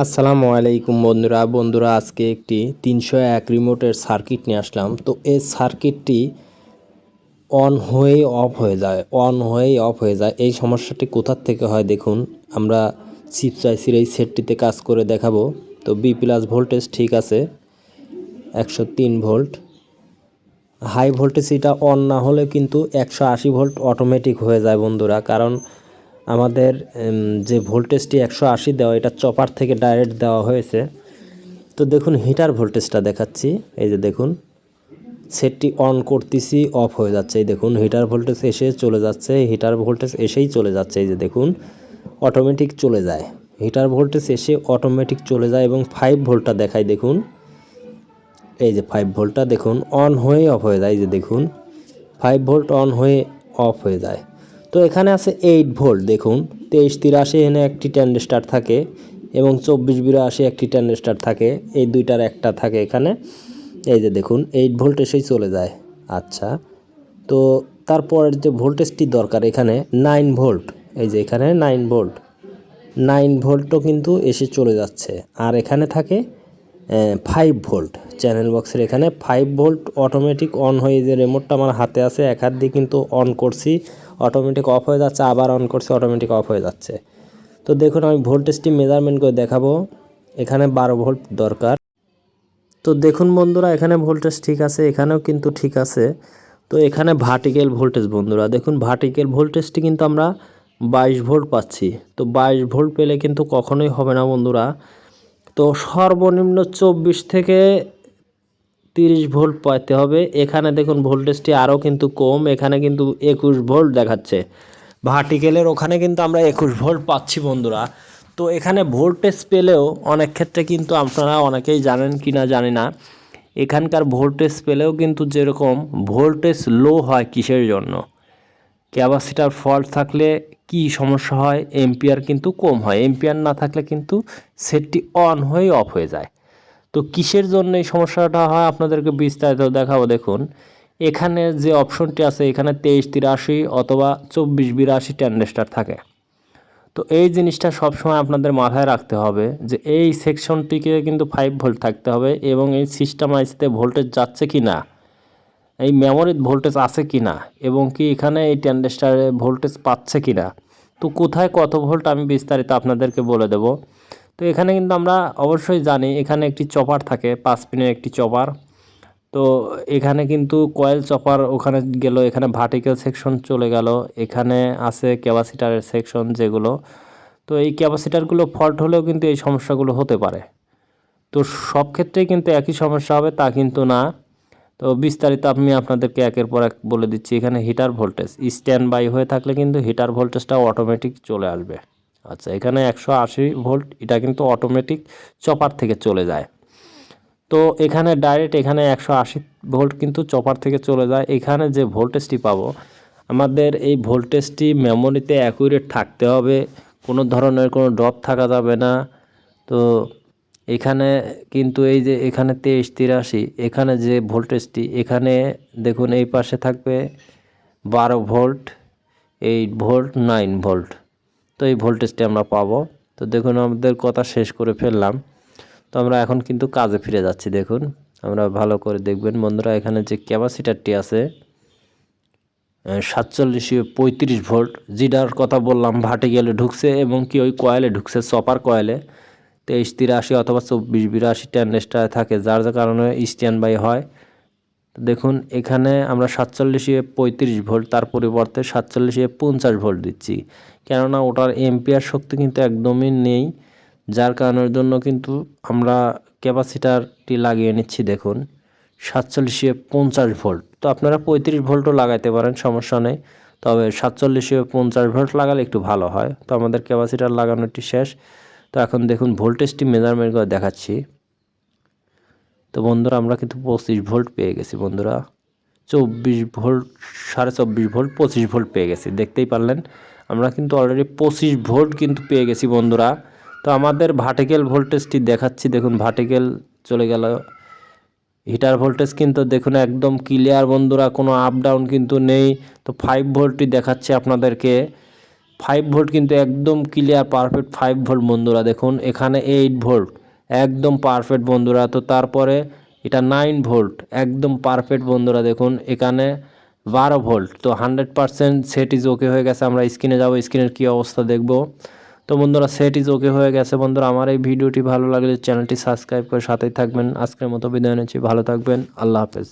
আসসালামু আলাইকুম বন্ধুরা। বন্ধুরা, আজকে একটি তিনশো এক রিমোটের সার্কিট নিয়ে আসলাম। তো এই সার্কিটটি অন হয়ে অফ হয়ে যায় অন হয়েই অফ হয়ে যায়। এই সমস্যাটি কোথার থেকে হয় দেখুন, আমরা চিপচাইসির এই সেটটিতে কাজ করে দেখাবো। তো বি প্লাস ভোল্টেজ ঠিক আছে, একশো তিন ভোল্ট হাই ভোল্টেজ এটা অন না হলে কিন্তু একশো আশি ভোল্ট অটোমেটিক হয়ে যায় বন্ধুরা। কারণ আমাদের যে ভোল্টেজটি একশো আশি দেওয়া, এটা চপার থেকে ডাইরেক্ট দেওয়া হয়েছে। তো দেখুন, হিটার ভোল্টেজটা দেখাচ্ছি। এই যে দেখুন, সেটটি অন করতেছি, অফ হয়ে যাচ্ছে। এই দেখুন, হিটার ভোল্টেজ এসে চলে যাচ্ছে, হিটার ভোল্টেজ এসেই চলে যাচ্ছে। এই যে দেখুন, অটোমেটিক চলে যায়। হিটার ভোল্টেজ এসে অটোমেটিক চলে যায় এবং ফাইভ ভোল্টটা দেখায় দেখুন। এই যে ফাইভ ভোল্টটা দেখুন, অন হয়ে অফ হয়ে যায়। এই যে দেখুন, ফাইভ ভোল্ট অন হয়ে অফ হয়ে যায়। তো এখানে আছে এইট ভোল্ট দেখুন। তেইশ তিরাশি এনে একটি ট্যান্ডেস্টার থাকে এবং চব্বিশ বিরাশি একটি ট্যান্ডেস্টার থাকে। এই দুইটার একটা থাকে এখানে। এই যে দেখুন এইট ভোল্ট এসেই চলে যায়। আচ্ছা তো তারপরের যে ভোল্টেজটি দরকার এখানে নাইন ভোল্ট এই যে এখানে নাইন ভোল্ট নাইন ভোল্টও কিন্তু এসে চলে যাচ্ছে। আর এখানে থাকে ফাইভ ভোল্ট চ্যানেল বক্সের এখানে ফাইভ ভোল্ট অটোমেটিক অন হয়ে যে রিমোটটা আমার হাতে আছে, এক হাত দিয়ে কিন্তু অন করছি। অটোমেটিক অফ হয়ে যাচ্ছে, আবার অন করছে অটোমেটিক অফ হয়ে যাচ্ছে। তো দেখুন, আমি ভোল্টেজটি মেজারমেন্ট করে দেখাবো। এখানে বারো ভোল্ট দরকার। তো দেখুন বন্ধুরা, এখানে ভোল্টেজ ঠিক আছে, এখানেও কিন্তু ঠিক আছে। তো এখানে ভার্টিক্যাল ভোল্টেজ বন্ধুরা, দেখুন ভার্টিক্যাল ভোল্টেজটি কিন্তু আমরা বাইশ ভোল্ট পাচ্ছি। তো বাইশ ভোল্ট পেলে কিন্তু কখনোই হবে না বন্ধুরা। তো সর্বনিম্ন চব্বিশ থেকে তিরিশ ভোল্ট পাইতে হবে। এখানে দেখুন ভোল্টেজটি আরও কিন্তু কম, এখানে কিন্তু একুশ ভোল্ট দেখাচ্ছে। ভার্টিক্যালের ওখানে কিন্তু আমরা একুশ ভোল্ট পাচ্ছি বন্ধুরা। তো এখানে ভোল্টেজ পেলেও অনেক ক্ষেত্রে কিন্তু আপনারা অনেকেই জানেন কি না জানি না। এখানকার ভোল্টেজ পেলেও কিন্তু যেরকম ভোল্টেজ লো হয় কিসের জন্য? ক্যাপাসিটার ফল্ট থাকলে কি সমস্যা হয়? এম্পিয়ার কিন্তু কম হয়। এম্পিয়ার না থাকলে কিন্তু সেটটি অন হয়ে অফ হয়ে যায়। তো কিসের জন্য এই সমস্যাটা হয় আপনাদেরকে বিস্তারিত দেখাবো, দেখুন। এখানে যে অপশনটি আছে, এখানে তেইশ, তিরাশি অথবা চব্বিশ, বিরাশি ট্যান্ডেস্টার থাকে। তো এই জিনিসটা সবসময় আপনাদের মাথায় রাখতে হবে যে এই সেকশনটিকে কিন্তু ফাইভ ভোল্ট থাকতে হবে এবং এই সিস্টেম আইসিতে ভোল্টেজ যাচ্ছে কি না, এই মেমোরির ভোল্টেজ আছে কি না, এবং কি এখানে এই ট্যান্ডেস্টারে ভোল্টেজ পাচ্ছে কি না। তো কোথায় কত ভোল্ট আমি বিস্তারিত আপনাদেরকে বলে দেব। তো এখানে কিন্তু আমরা অবশ্যই জানি এখানে একটি চপার থাকে পাঁচ পিনের একটি চপার। তো এখানে কিন্তু কয়েল চপার ওখানে গেল, এখানে ভার্টিক্যাল সেকশন চলে গেল, এখানে আছে ক্যাপাসিটারের সেকশন যেগুলো। তো এই ক্যাপাসিটারগুলো ফল্ট হলেও কিন্তু এই সমস্যাগুলো হতে পারে। তো সব ক্ষেত্রেই কিন্তু একই সমস্যা হবে, তা কিন্তু না। তো বিস্তারিত আমি আপনাদেরকে একের পর এক বলে দিচ্ছি, এখানে হিটার ভোল্টেজ স্ট্যান্ড বাই হয়ে থাকলে কিন্তু হিটার ভোল্টেজটা অটোমেটিক চলে আসবে। আচ্ছা এখানে একশো আশি ভোল্ট, এটা কিন্তু অটোমেটিক চপার থেকে চলে যায়। তো এখানে ডাইরেক্ট এখানে একশো আশি ভোল্ট কিন্তু চপার থেকে চলে যায়। এখানে যে ভোল্টেজটি পাবো, আমাদের এই ভোল্টেজটি মেমোরিতে অ্যাকুরেট থাকতে হবে, কোনো ধরনের কোনো ড্রপ থাকা যাবে না। তো এখানে কিন্তু এই যে এখানে তেইশ, তিরাশি, এখানে যে ভোল্টেজটি এখানে দেখুন এই পাশে থাকবে বারো volt, eight volt, nine volt. তো এই ভোল্টেজটি আমরা পাবো। তো দেখুন, আমাদের কথা শেষ করে ফেললাম। তো আমরা এখন কিন্তু কাজে ফিরে যাচ্ছি, দেখুন। আমরা ভালো করে দেখবেন, বন্ধুরা, এখানে যে ক্যাপাসিটারটি আছে সাতচল্লিশে পঁয়ত্রিশ ভোল্ট। যেটার কথা বললাম, ভাটে গেলে ঢুকছে এবং কি ওই কয়েলে ঢুকছে, সপার কয়েলে। তেইশ তিরাশি অথবা চব্বিশ বিরাশি ট্যান্ডেস্টার থাকে, যার কারণে স্ট্যান্ড বাই হয়। দেখুন, এখানে আমরা সাতচল্লিশে পঁয়ত্রিশ ভোল্ট, তার পরিবর্তে সাতচল্লিশে পঞ্চাশ ভোল্ট দিচ্ছি। কেননা ওটার এম্পিয়ার শক্তি কিন্তু একদমই নেই, যার কারণের জন্য কিন্তু আমরা ক্যাপাসিটারটি লাগিয়ে নিচ্ছি, দেখুন, সাতচল্লিশে পঞ্চাশ ভোল্ট। তো আপনারা পঁয়ত্রিশ ভোল্টও লাগাইতে পারেন, সমস্যা নেই। তবে সাতচল্লিশে পঞ্চাশ ভোল্ট লাগালে একটু ভালো হয়। তো আমাদের ক্যাপাসিটার লাগানোটি শেষ। তো এখন দেখুন, ভোল্টেজটি মেজারমেন্ট করে দেখাচ্ছি। তো বন্ধুরা, আমরা কিন্তু পঁচিশ ভোল্ট পেয়ে গেছি বন্ধুরা। চব্বিশ ভোল্ট, সাড়ে চব্বিশ ভোল্ট, পঁচিশ ভোল্ট পেয়ে গেছি, দেখতেই পারলেন? আমরা কিন্তু অলরেডি পঁচিশ ভোল্ট কিন্তু পেয়ে গেছি বন্ধুরা। তো আমাদের ভার্টিক্যাল ভোল্টেজটি দেখাচ্ছি, দেখুন ভার্টিক্যাল চলে গেল। হিটার ভোল্টেজ কিন্তু দেখুন একদম ক্লিয়ার বন্ধুরা, কোনো আপ ডাউন কিন্তু নেই। তো ফাইভ ভোল্টটি দেখাচ্ছে আপনাদেরকে। ফাইভ ভোল্ট কিন্তু একদম ক্লিয়ার পারফেক্ট ফাইভ ভোল্ট বন্ধুরা, দেখুন, এখানে এইট ভোল্ট একদম পারফেক্ট বন্ধুরা। তো তারপরে এটা নাইন ভোল্ট একদম পারফেক্ট বন্ধুরা দেখুন, এখানে বারো ভোল্ট তো hundred percent set is okay হয়ে গেছে, আমরা স্ক্রিনে যাব স্ক্রিনের কী অবস্থা দেখব। তো বন্ধুরা সেট ইজ ওকে হয়ে গেছে বন্ধুরা, আমার এই ভিডিওটি ভালো লাগলে চ্যানেলটি সাবস্ক্রাইব করে সাথেই থাকবেন। আজকের মতো বিদায় নিচ্ছি, ভালো থাকবেন, আল্লাহ হাফেজ।